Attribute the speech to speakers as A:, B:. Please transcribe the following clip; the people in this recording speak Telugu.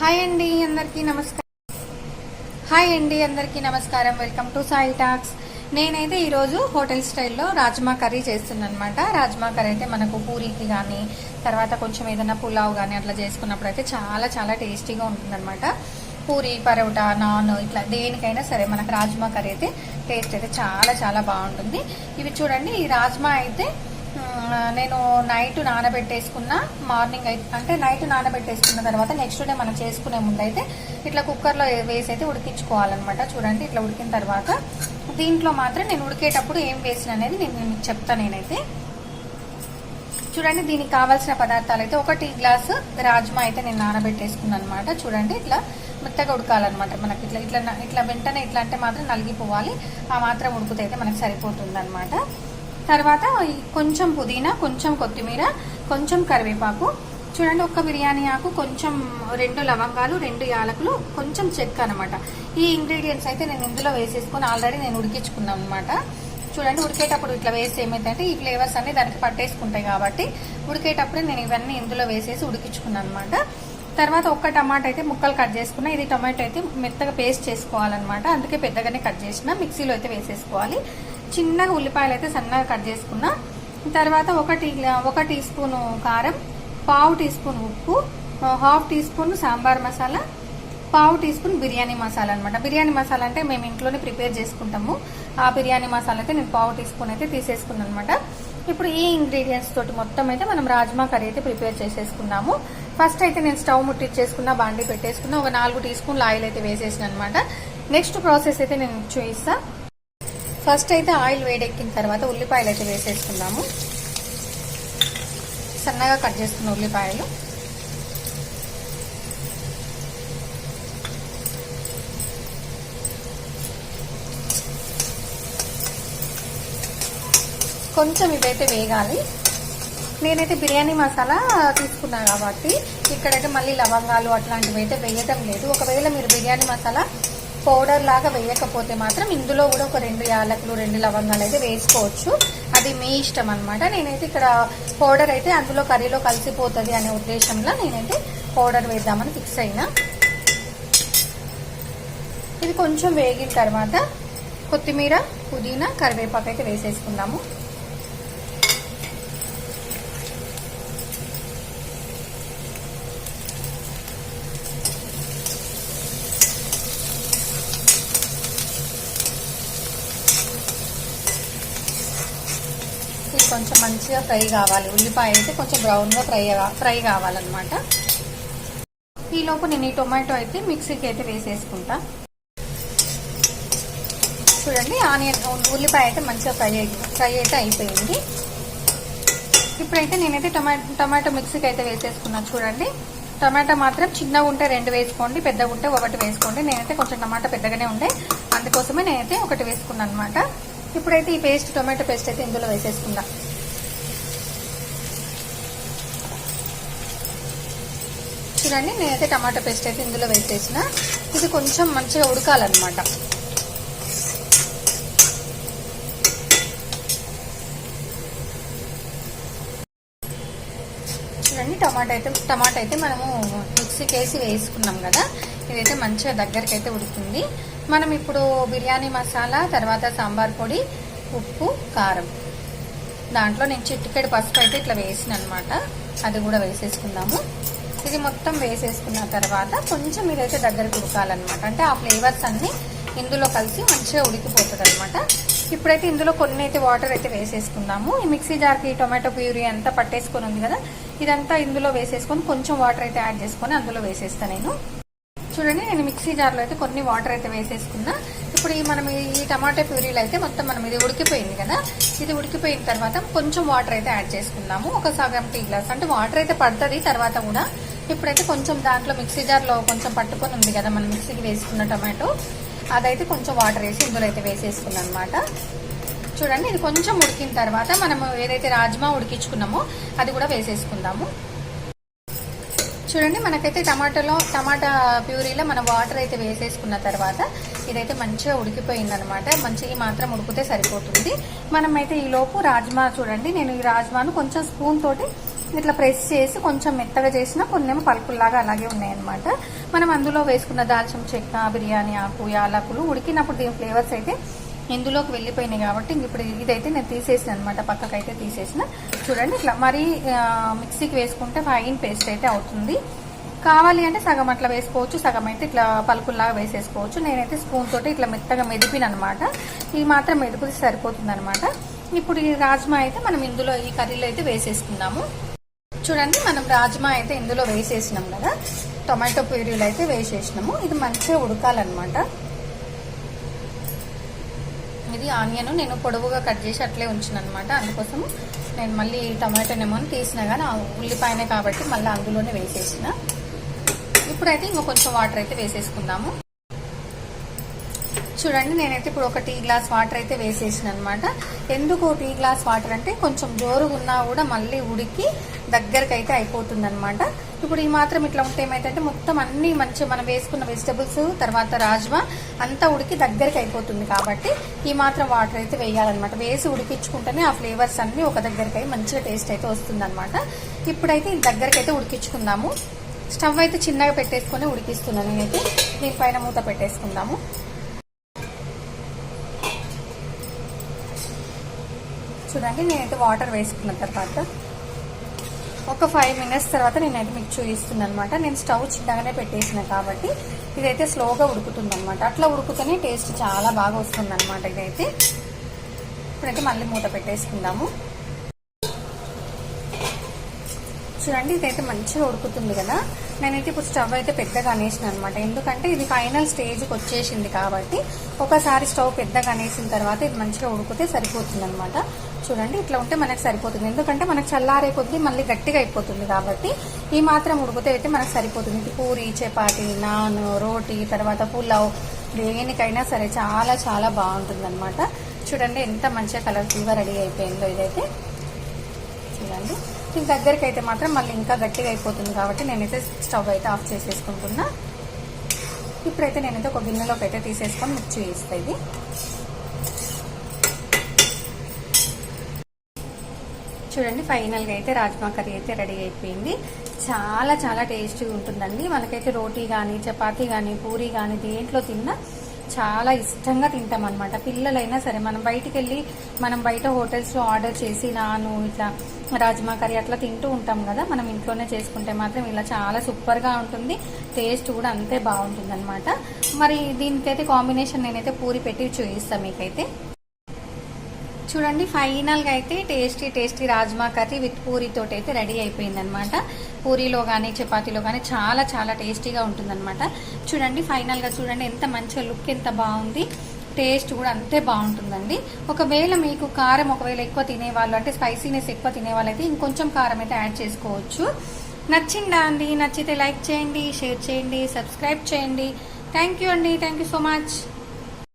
A: హాయ్ అండి అందరికీ నమస్కారం. హాయ్ అండి అందరికీ నమస్కారం. వెల్కమ్ టు సాయి టాక్స్ నేనైతే ఈరోజు హోటల్ స్టైల్లో రాజ్మా కర్రీ చేస్తున్నాను అనమాట రాజ్మా కర్రీ అయితే మనకు పూరీకి కానీ తర్వాత కొంచెం ఏదైనా పులావ్ కానీ అట్లా చేసుకున్నప్పుడు అయితే చాలా చాలా టేస్టీగా ఉంటుందన్నమాట. పూరి పరోటా నాన్ ఇట్లా దేనికైనా సరే మనకు రాజ్మా కర్రీ అయితే టేస్ట్ అయితే చాలా చాలా బాగుంటుంది. ఇవి చూడండి ఈ రాజ్మా అయితే నేను నైట్ నానబెట్టేసుకున్న మార్నింగ్ అయితే అంటే నైట్ నానబెట్టేసుకున్న తర్వాత నెక్స్ట్ డే మనం చేసుకునే ముందు అయితే ఇట్లా కుక్కర్లో వేసి అయితే ఉడికించుకోవాలన్నమాట. చూడండి ఇట్లా ఉడికిన తర్వాత దీంట్లో మాత్రం నేను ఉడికేటప్పుడు ఏం వేసిన అనేది నేను మీకు చెప్తాను నేనైతే. చూడండి దీనికి కావాల్సిన పదార్థాలు అయితే ఒక టీ గ్లాసు రాజ్మా అయితే నేను నానబెట్టేసుకున్నాను అనమాట చూడండి ఇట్లా మెత్తగా ఉడకాలన్నమాట మనకి. ఇట్లా ఇట్లా ఇట్లా వెంటనే ఇట్లా అంటే మాత్రం నలిగిపోవాలి. ఆ మాత్రం ఉడికితే అయితే మనకు సరిపోతుంది తర్వాత కొంచెం పుదీనా కొంచెం కొత్తిమీర కొంచెం కరివేపాకు. చూడండి ఒక్క బిర్యానీ ఆకు కొంచెం రెండు లవంగాలు రెండు యాలకులు కొంచెం చెక్క అనమాట ఈ ఇంగ్రీడియంట్స్ అయితే నేను ఇందులో వేసేసుకొని ఆల్రెడీ నేను ఉడికించుకున్నాను అనమాట చూడండి ఉడికేటప్పుడు ఇట్లా వేసి ఏమైందంటే ఈ ఫ్లేవర్స్ అన్ని దానికి పట్టేసుకుంటాయి కాబట్టి ఉడికేటప్పుడే నేను ఇవన్నీ ఇందులో వేసేసి ఉడికించుకున్నాను అనమాట తర్వాత ఒక్క టమాటా అయితే ముక్కలు కట్ చేసుకున్నా ఇది టమాటో అయితే మెత్తగా పేస్ట్ చేసుకోవాలన్నమాట. అందుకే పెద్దగానే కట్ చేసిన మిక్సీలో అయితే వేసేసుకోవాలి. చిన్నగా ఉల్లిపాయలు అయితే సన్నగా కట్ చేసుకున్నా. తర్వాత ఒక టీ ఒక టీ స్పూన్ కారం పావు టీ స్పూన్ ఉప్పు half teaspoon sambar masala పావు టీ స్పూన్ బిర్యానీ మసాలా అనమాట బిర్యానీ మసాలా అంటే మేము ఇంట్లోనే ప్రిపేర్ చేసుకుంటాము. ఆ బిర్యానీ మసాలా అయితే నేను పావు టీ స్పూన్ అయితే తీసేసుకున్నాను అనమాట ఇప్పుడు ఈ ఇంగ్రీడియంట్స్ తోటి మొత్తం అయితే మనం రాజ్మా కర్రీ అయితే ప్రిపేర్ చేసేసుకున్నాము. ఫస్ట్ అయితే నేను స్టవ్ ముట్టించేసుకున్న బాండీ పెట్టేసుకున్న ఒక నాలుగు టీ స్పూన్ల ఆయిల్ అయితే వేసేసిన అనమాట నెక్స్ట్ ప్రాసెస్ అయితే నేను చూపిస్తాను ఫస్ట్ అయితే ఆయిల్ వేడెక్కిన తర్వాత ఉల్లిపాయలు అయితే వేసేసుకుందాము. సన్నగా కట్ చేసుకున్న ఉల్లిపాయలు. కొంచెం ఇవైతే వేగాలి. నేనైతే బిర్యానీ మసాలా తీసుకున్నాను కాబట్టి ఇక్కడైతే మళ్ళీ లవంగాలు అట్లాంటివి అయితే వేయటం లేదు. ఒకవేళ మీరు బిర్యానీ మసాలా పౌడర్ లాగా వేయకపోతే మాత్రం ఇందులో కూడా ఒక రెండు యాలకులు రెండు లవంగాలు అయితే వేసుకోవచ్చు. అది మీ ఇష్టం అనమాట నేనైతే ఇక్కడ పౌడర్ అయితే అందులో కర్రీలో కలిసిపోతుంది అనే ఉద్దేశంలో నేనైతే పౌడర్ వేద్దామని ఫిక్స్ అయినా. ఇది కొంచెం వేగిన తర్వాత కొత్తిమీర పుదీనా కరివేపాకు అయితే వేసేసుకుందాము. కొంచెం మంచిగా ఫ్రై కావాలి. ఉల్లిపాయ అయితే కొంచెం బ్రౌన్గా ఫ్రై ఫ్రై కావాలన్నమాట. ఈలోపు నేను ఈ టొమాటో అయితే మిక్సీకి అయితే వేసేసుకుంటా. చూడండి ఆనియన్ ఉల్లిపాయ అయితే మంచిగా ఫ్రై ఫ్రై అయితే అయిపోయింది. ఇప్పుడైతే నేనైతే టొమాటో టొమాటో మిక్సీకి అయితే వేసేసుకున్నాను చూడండి టమాటా మాత్రం చిన్నగా ఉంటే రెండు వేసుకోండి పెద్దగా ఉంటే ఒకటి వేసుకోండి. నేనైతే కొంచెం టమాటా పెద్దగానే ఉండే అందుకోసమే నేనైతే ఒకటి వేసుకున్నాను అనమాట ఇప్పుడైతే ఈ పేస్ట్ టొమాటో పేస్ట్ అయితే ఇందులో వేసేసుకుందాం. చూడండి నేనైతే టమాటో పేస్ట్ అయితే ఇందులో వేసేసిన. ఇది కొంచెం మంచిగా ఉడకాలన్నమాట. చూడండి టమాటా అయితే టమాటా అయితే మనము మిక్సీకి వేసి వేసుకున్నాం కదా. ఇదైతే మంచిగా దగ్గరికి అయితే ఉడుతుంది. మనం ఇప్పుడు బిర్యానీ మసాలా తర్వాత సాంబార్ పొడి ఉప్పు కారం. దాంట్లో నేను చిట్టికెడు పసుపు అయితే ఇట్లా వేసిన అనమాట అది కూడా వేసేసుకుందాము. ఇది మొత్తం వేసేసుకున్న తర్వాత కొంచెం ఇదైతే దగ్గరకు ఉడకాలన్నమాట. అంటే ఆ ఫ్లేవర్స్ అన్నీ ఇందులో కలిసి మంచిగా ఉడికిపోతుంది అనమాట ఇప్పుడైతే ఇందులో కొన్ని అయితే వాటర్ అయితే వేసేసుకుందాము. ఈ మిక్సీ జార్కి టొమాటో ప్యూరీ అంతా పట్టేసుకొని ఉంది కదా ఇదంతా ఇందులో వేసేసుకొని కొంచెం వాటర్ అయితే యాడ్ చేసుకొని అందులో వేసేస్తాను నేను. చూడండి నేను మిక్సీ జార్లో అయితే కొన్ని వాటర్ అయితే వేసేసుకున్నా. ఇప్పుడు ఈ మనం ఈ టమాటా ప్యూరీలు అయితే మొత్తం మనం ఇది ఉడికిపోయింది కదా ఇది ఉడికిపోయిన తర్వాత కొంచెం వాటర్ అయితే యాడ్ చేసుకుందాము. ఒక సగం టీ గ్లాస్ అంటే వాటర్ అయితే పడుతుంది తర్వాత కూడా. ఇప్పుడైతే కొంచెం దాంట్లో మిక్సీ జార్లో కొంచెం పట్టుకొని ఉంది కదా మనం మిక్సీకి వేసుకున్న టమాటో. అదైతే కొంచెం వాటర్ వేసి ఇందులో అయితే వేసేసుకున్నాను అనమాట చూడండి ఇది కొంచెం ఉడికిన తర్వాత మనం ఏదైతే రాజ్మా ఉడికించుకున్నామో అది కూడా వేసేసుకుందాము. చూడండి మనకైతే టమాటాలో టమాటా ప్యూరీలో మనం వాటర్ అయితే వేసేసుకున్న తర్వాత ఇదైతే మంచిగా ఉడికిపోయిందనమాట మంచిగా మాత్రం ఉడికితే సరిపోతుంది. మనం అయితే ఈ లోపు రాజ్మా చూడండి నేను ఈ రాజ్మాను కొంచెం స్పూన్ తోటి ఇట్లా ప్రెస్ చేసి కొంచెం మెత్తగా చేసిన కొన్నేమో పలుకుల్లాగా అలాగే ఉన్నాయన్నమాట. మనం అందులో వేసుకున్న దాల్చిన చెక్క బిర్యానీ ఆకు యాలకులు ఉడికినప్పుడు దీని ఫ్లేవర్స్ అయితే ఇందులోకి వెళ్ళిపోయినాయి కాబట్టి ఇంక ఇప్పుడు ఇదైతే నేను తీసేసిన అనమాట పక్కకైతే తీసేసిన. చూడండి ఇట్లా మరీ మిక్సీకి వేసుకుంటే ఫైన్ పేస్ట్ అయితే అవుతుంది. కావాలి అంటే సగం అట్లా వేసుకోవచ్చు సగం అయితే ఇట్లా పలుకుల్లాగా వేసేసుకోవచ్చు. నేనైతే స్పూన్ తోటి ఇట్లా మెత్తగా మెదిపిన అనమాట ఈ మాత్రం మెదుపుది సరిపోతుంది అనమాట ఇప్పుడు ఈ రాజ్మా అయితే మనం ఇందులో ఈ కర్రీలో అయితే వేసేసుకున్నాము చూడండి మనం రాజ్మా అయితే ఇందులో వేసేసినాం కదా. టొమాటో ప్యూరీలు అయితే వేసేసినాము. ఇది మంచిగా ఉడకాలన్నమాట. ఇది ఆనియన్ నేను పొడవుగా కట్ చేసి అట్లే ఉంచిన అనమాట అందుకోసం నేను మళ్ళీ టమాటోనేమో తీసిన కానీ ఆ ఉల్లిపాయనే కాబట్టి మళ్ళీ అందులోనే వేసేసిన. ఇప్పుడైతే ఇంకో కొంచెం వాటర్ అయితే వేసేసుకుందాము. చూడండి నేనైతే ఇప్పుడు ఒక టీ గ్లాస్ వాటర్ అయితే వేసేసిన అనమాట ఎందుకు టీ గ్లాస్ వాటర్ అంటే కొంచెం జోరుగా ఉన్నా కూడా మళ్ళీ ఉడికి దగ్గరకు అయితే అయిపోతుంది అనమాట ఇప్పుడు ఈ మాత్రం ఇట్లా ఉంటే ఏమైతే మొత్తం అన్ని మంచి మనం వేసుకున్న వెజిటబుల్స్ తర్వాత రాజ్మా అంతా ఉడికి దగ్గరికి అయిపోతుంది కాబట్టి ఈ మాత్రం వాటర్ అయితే వేయాలన్నమాట. వేసి ఉడికించుకుంటేనే ఆ ఫ్లేవర్స్ అన్ని ఒక దగ్గరికి అయి మంచిగా టేస్ట్ అయితే వస్తుంది అనమాట ఇప్పుడైతే ఇది దగ్గరికి అయితే ఉడికించుకుందాము. స్టవ్ అయితే చిన్నగా పెట్టేసుకొని ఉడికిస్తున్నాను నేనైతే. దీనిపైన మూత పెట్టేసుకుందాము. చూడండి నేనైతే వాటర్ వేసుకున్న తర్వాత ఒక ఫైవ్ మినిట్స్ తర్వాత నేనైతే మీకు చూపిస్తున్నాను అనమాట నేను స్టవ్ చిన్నగానే పెట్టేసిన కాబట్టి ఇదైతే స్లోగా ఉడుకుతుంది అనమాట అట్లా ఉడుకుతూనే టేస్ట్ చాలా బాగా వస్తుంది అనమాట ఇదైతే. ఇప్పుడైతే మళ్ళీ మూత పెట్టేసుకుందాము. చూడండి ఇదైతే మంచిగా ఉడుకుతుంది కదా. నేనైతే ఇప్పుడు స్టవ్ అయితే పెద్దగా అనేసిన అనమాట ఎందుకంటే ఇది ఫైనల్ స్టేజ్కి వచ్చేసింది కాబట్టి ఒకసారి స్టవ్ పెద్దగా అనేసిన తర్వాత ఇది మంచిగా ఉడికితే సరిపోతుంది అనమాట చూడండి ఇట్లా ఉంటే మనకు సరిపోతుంది. ఎందుకంటే మనకు చల్లారే కొద్దీ మళ్ళీ గట్టిగా అయిపోతుంది కాబట్టి ఈ మాత్రం ఉడికితే అయితే మనకు సరిపోతుంది. ఇది పూరి చపాతి నాన్ రోటీ తర్వాత పులావ్ దేనికైనా సరే చాలా చాలా బాగుంటుంది అనమాట చూడండి ఎంత మంచిగా కలర్ఫుల్గా రెడీ అయిపోయిందో ఇదైతే. చూడండి దీని దగ్గరికి అయితే మాత్రం మళ్ళీ ఇంకా గట్టిగా అయిపోతుంది కాబట్టి నేనైతే స్టవ్ అయితే ఆఫ్ చేసేసుకుంటున్నా. ఇప్పుడైతే నేనైతే ఒక గిన్నెలోకి అయితే తీసేసుకొని మిక్స్ చేస్తా ఇది. చూడండి ఫైనల్గా అయితే రాజ్మా కర్రీ అయితే రెడీ అయిపోయింది. చాలా చాలా టేస్టీగా ఉంటుందండి. మనకైతే రోటీ కానీ చపాతీ కానీ పూరి కానీ దేంట్లో తిన్నా చాలా ఇష్టంగా తింటాం అనమాట పిల్లలైనా సరే మనం బయటికి వెళ్ళి మనం బయట హోటల్స్లో ఆర్డర్ చేసి నాను ఇట్లా రాజ్మా కర్రీ అట్లా తింటూ ఉంటాం కదా మనం ఇంట్లోనే చేసుకుంటే మాత్రం ఇలా చాలా సూపర్గా ఉంటుంది. టేస్ట్ కూడా అంతే బాగుంటుంది అనమాట మరి దీనికైతే కాంబినేషన్ నేనైతే పూరి పెట్టి చూపిస్తాను మీకైతే. చూడండి ఫైనల్గా అయితే tasty tasty rajma curry with పూరితో అయితే రెడీ అయిపోయింది అనమాట పూరీలో కానీ చపాతీలో కానీ చాలా చాలా టేస్టీగా ఉంటుందన్నమాట. చూడండి ఫైనల్గా చూడండి ఎంత మంచిగా లుక్ ఎంత బాగుంది. టేస్ట్ కూడా అంతే బాగుంటుందండి. ఒకవేళ మీకు కారం ఒకవేళ ఎక్కువ తినేవాళ్ళు అంటే స్పైసీనెస్ ఎక్కువ తినేవాళ్ళు అయితే ఇంకొంచెం కారం అయితే యాడ్ చేసుకోవచ్చు. నచ్చిందా అండి? నచ్చితే లైక్ చేయండి షేర్ చేయండి సబ్స్క్రైబ్ చేయండి. థ్యాంక్ యూ అండి. Thank you so much.